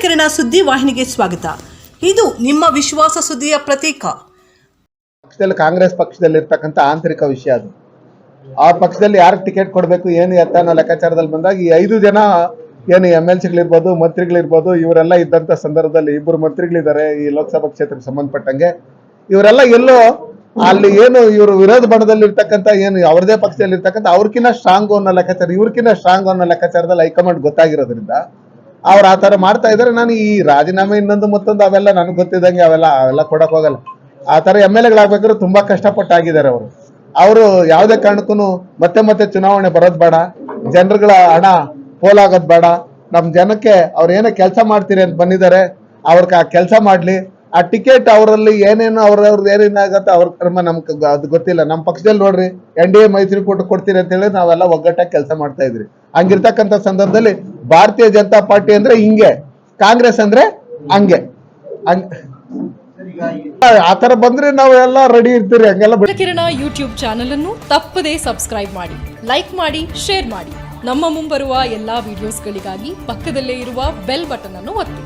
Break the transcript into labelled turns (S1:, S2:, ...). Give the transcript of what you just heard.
S1: ಮೂಡಲಕೆರೆನ ಸುದ್ದಿ ವಾಹಿನಿಗೆ ಸ್ವಾಗತ. ಇದು ನಿಮ್ಮ ವಿಶ್ವಾಸ ಸುದ್ದಿಯ ಪ್ರತೀಕ.
S2: ಪಕ್ಷದಲ್ಲಿ ಕಾಂಗ್ರೆಸ್ ಪಕ್ಷದಲ್ಲಿ ಇರ್ತಕ್ಕಂಥ ಆಂತರಿಕ ವಿಷಯ ಅದು. ಆ ಪಕ್ಷದಲ್ಲಿ ಯಾರಿಗೆ ಟಿಕೆಟ್ ಕೊಡಬೇಕು, ಏನು ಎತ್ತ ಅನ್ನೋ ಲೆಕ್ಕಾಚಾರದಲ್ಲಿ ಬಂದಾಗ ಈ ಐದು ಜನ, ಏನು ಎಂ ಎಲ್ ಸಿಗಳಿರ್ಬೋದು ಮಂತ್ರಿಗಳಿರ್ಬೋದು, ಇವರೆಲ್ಲ ಇದ್ದಂಥ ಸಂದರ್ಭದಲ್ಲಿ ಇಬ್ಬರು ಮಂತ್ರಿಗಳಿದ್ದಾರೆ ಈ ಲೋಕಸಭಾ ಕ್ಷೇತ್ರಕ್ಕೆ ಸಂಬಂಧಪಟ್ಟಂಗೆ. ಇವರೆಲ್ಲ ಎಲ್ಲೋ ಅಲ್ಲಿ ಏನು ಇವರು ವಿರೋಧ ಬಣದಲ್ಲಿ ಇರ್ತಕ್ಕಂಥ ಏನು ಅವ್ರದೇ ಪಕ್ಷದಲ್ಲಿ ಇರ್ತಕ್ಕಂಥ ಅವ್ರಕಿನ್ನ ಸ್ಟ್ರಾಂಗ್ ಅನ್ನೋ ಲೆಕ್ಕಾಚಾರ ಇವ್ರಕ್ಕಿಂತ ಸ್ಟ್ರಾಂಗ್ ಅನ್ನೋ ಲೆಕ್ಕಾಚಾರದಲ್ಲಿ ಹೈಕಮಾಂಡ್ ಗೊತ್ತಾಗಿರೋದ್ರಿಂದ ಅವ್ರು ಆ ಥರ ಮಾಡ್ತಾ ಇದ್ದಾರೆ ನಾನು ಈ ರಾಜೀನಾಮೆ ಇನ್ನೊಂದು ಮತ್ತೊಂದು ಅವೆಲ್ಲ ನನಗೆ ಗೊತ್ತಿದ್ದಂಗೆ ಅವೆಲ್ಲ ಅವೆಲ್ಲ ಕೊಡೋಕೆ ಹೋಗಲ್ಲ. ಆ ಥರ ಎಂ ಎಲ್ ಎಗಳಾಗಬೇಕಾದ್ರೆ ತುಂಬಾ ಕಷ್ಟಪಟ್ಟು ಆಗಿದ್ದಾರೆ ಅವರು. ಅವರು ಯಾವುದೇ ಕಾರಣಕ್ಕೂ ಮತ್ತೆ ಮತ್ತೆ ಚುನಾವಣೆ ಬರೋದು ಬೇಡ. ಜನರುಗಳ ಹಣ ಪೋಲಾಗೋದು ಬೇಡ. ನಮ್ಮ ಜನಕ್ಕೆ ಅವ್ರು ಏನೋ ಕೆಲಸ ಮಾಡ್ತೀರಿ ಅಂತ ಬಂದಿದ್ದಾರೆ, ಅವ್ರಿಗೆ ಆ ಕೆಲಸ ಮಾಡಲಿ. ಆ ಟಿಕೆಟ್ ಅವರಲ್ಲಿ ಏನೇನು ಅವ್ರವ್ರದ್ದು ಏನೇನಾಗತ್ತೆ ಅವ್ರ ಕರ್ಮ ನಮ್ಗೆ ಅದು ಗೊತ್ತಿಲ್ಲ. ನಮ್ಮ ಪಕ್ಷದಲ್ಲಿ ನೋಡ್ರಿ, ಎನ್ ಡಿ ಎ ಮೈತ್ರಿಕೂಟ ಕೊಡ್ತೀರಿ ಅಂತ ಹೇಳಿ ನಾವೆಲ್ಲ ಒಗ್ಗಟ್ಟಾಗಿ ಕೆಲಸ ಮಾಡ್ತಾ ಇದ್ರಿ. ಹಂಗಿರ್ತಕ್ಕಂಥ ಸಂದರ್ಭದಲ್ಲಿ ಭಾರತೀಯ ಜನತಾ ಪಾರ್ಟಿ ಅಂದ್ರೆ ಹಿಂಗೆ, ಕಾಂಗ್ರೆಸ್ ಅಂದ್ರೆ ಹಂಗೆ. ಆತರ ಬಂದ್ರೆ ನಾವೆಲ್ಲ ರೆಡಿ ಇರ್ತೀರಿ, ಹಂಗೆಲ್ಲ
S3: ಕಿರಣ ಯೂಟ್ಯೂಬ್ ಚಾನಲ್ ಅನ್ನು ತಪ್ಪದೇ ಸಬ್ಸ್ಕ್ರೈಬ್ ಮಾಡಿ ಲೈಕ್ ಮಾಡಿ ಶೇರ್ ಮಾಡಿ. ನಮ್ಮ ಮುಂಬರುವ ಎಲ್ಲಾ ವಿಡಿಯೋಸ್ಗಳಿಗಾಗಿ ಪಕ್ಕದಲ್ಲೇ ಇರುವ ಬೆಲ್ ಬಟನ್ ಅನ್ನು ಒತ್ತಿ.